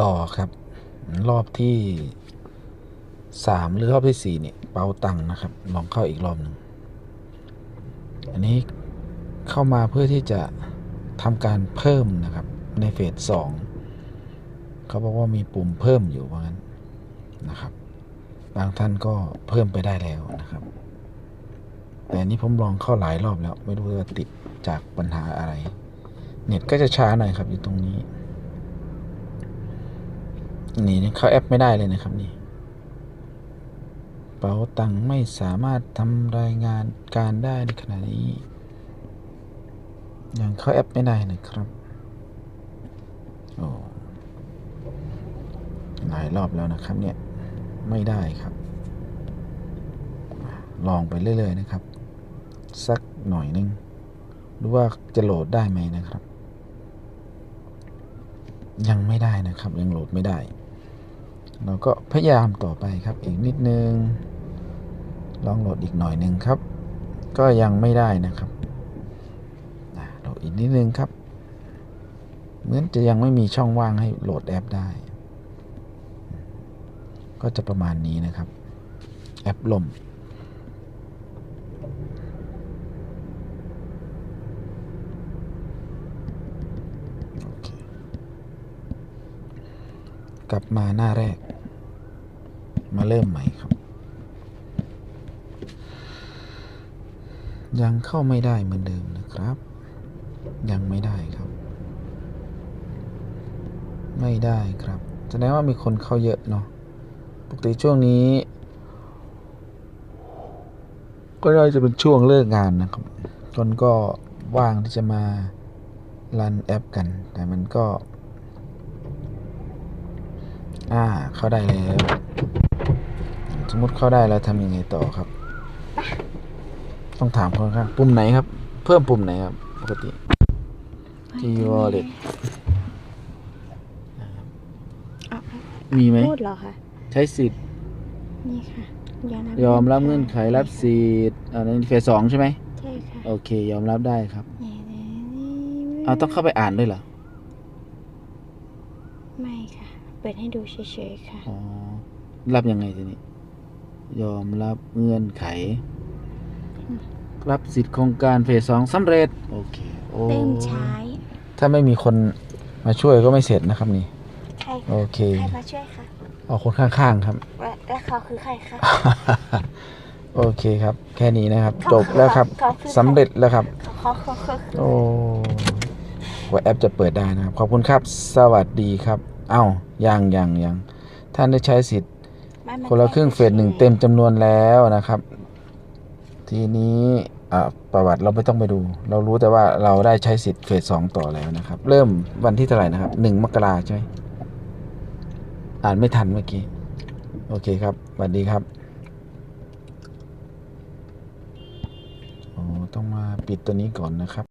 ต่อครับ รอบที่สามหรือรอบที่สี่เนี่ยเปาตังค์นะครับ ลองเข้าอีกรอบหนึ่งอันนี้เข้ามาเพื่อที่จะทำการเพิ่มนะครับ ในเฟสสองเขาบอกว่ามีปุ่มเพิ่มอยู่ว่างั้นนะครับ บางท่านก็เพิ่มไปได้แล้วนะครับ แต่อันนี้ผมลองเข้าหลายรอบแล้ว ไม่รู้ว่าติดจากปัญหาอะไร เน็ตก็จะช้าหน่อยครับอยู่ตรงนี้ นี่เข้าแอปไม่ได้เลยนะครับนี่เป๋าตังค์ไม่สามารถทำรายงานการได้ในขณะนี้ยังเข้าแอปไม่ได้นะครับโอ้หลายรอบแล้วนะครับเนี่ยไม่ได้ครับ ลองไปเรื่อยๆนะครับ สักหน่อยนึงดูว่าจะโหลดได้ไหมนะครับ ยังไม่ได้นะครับ ยังโหลดไม่ได้ เราก็พยายามต่อไปครับอีกนิดนึง ลองโหลดอีกหน่อยหนึ่งครับ ก็ยังไม่ได้นะครับอะโหลดอีกนิดนึงครับ เหมือนจะยังไม่มีช่องว่างให้โหลดแอปได้ ก็จะประมาณนี้นะครับ แอปล่มกลับมาหน้าแรก มาเริ่มใหม่ครับ ยังเข้าไม่ได้เหมือนเดิมนะครับ ยังไม่ได้ครับ ไม่ได้ครับแสดงว่ามีคนเข้าเยอะเนาะปกติช่วงนี้ ก็น่าจะเป็นช่วงเลิกงานนะครับคนก็ว่างที่จะมารันแอปกัน แต่มันก็ อ่า เข้าได้แล้ว สมมติเข้าได้แล้วทำยังไงต่อครับ ต้องถามคนข้างปุ่มไหนครับ เพิ่มปุ่มไหนครับ ปกติ G wallet อะมีไหมพูดเหรอคะใช้สิทธิ์ นี่ค่ะยอมรับยอมรับเงื่อนไขรับสิทธิ์อันนี้เฟสสองใช่ไหมใช่ค่ะ โอเค ยอมรับได้ครับนี่เอาต้องเข้าไปอ่านด้วยเหรอ ไม่ค่ะ เปิดให้ดูเฉยๆค่ะ อ๋อ รับยังไงทีนี้ ยอมรับเงื่อนไข รับสิทธิ์โครงการเฟสสองสำเร็จ โอเคโอ้เริ่มใช้ถ้าไม่มีคนมาช่วยก็ไม่เสร็จนะครับนี่ ใครโอเค ใครมาช่วยคะเอาคนข้างๆครับ และและเขาคือใครคะ โอเคครับ แค่นี้นะครับจบแล้วครับเขาคือใคสำเร็จแล้วครับ เขาเขาเขาเขาโอ้ว่าแอปจะเปิดได้นะครับ ขอบคุณครับ สวัสดีครับ เอ้ายังยังยังท่านได้ใช้สิทธิ์ไม่ไม่ คนละครึ่งเฟสหนึ่งเต็มจำนวนแล้วนะครับ ทีนี้อ่าประวัติเราไม่ต้องไปดู เรารู้แต่ว่าเราได้ใช้สิทธิ์เฟสสองต่อแล้วนะครับ เริ่มวันที่เท่าไหร่นะครับหนึ่งมกราใช่ไหมอ่านไม่ทันเมื่อกี้ โอเคครับสวัสดีครับโอ้ต้องมาปิดตัวนี้ก่อนนะครับ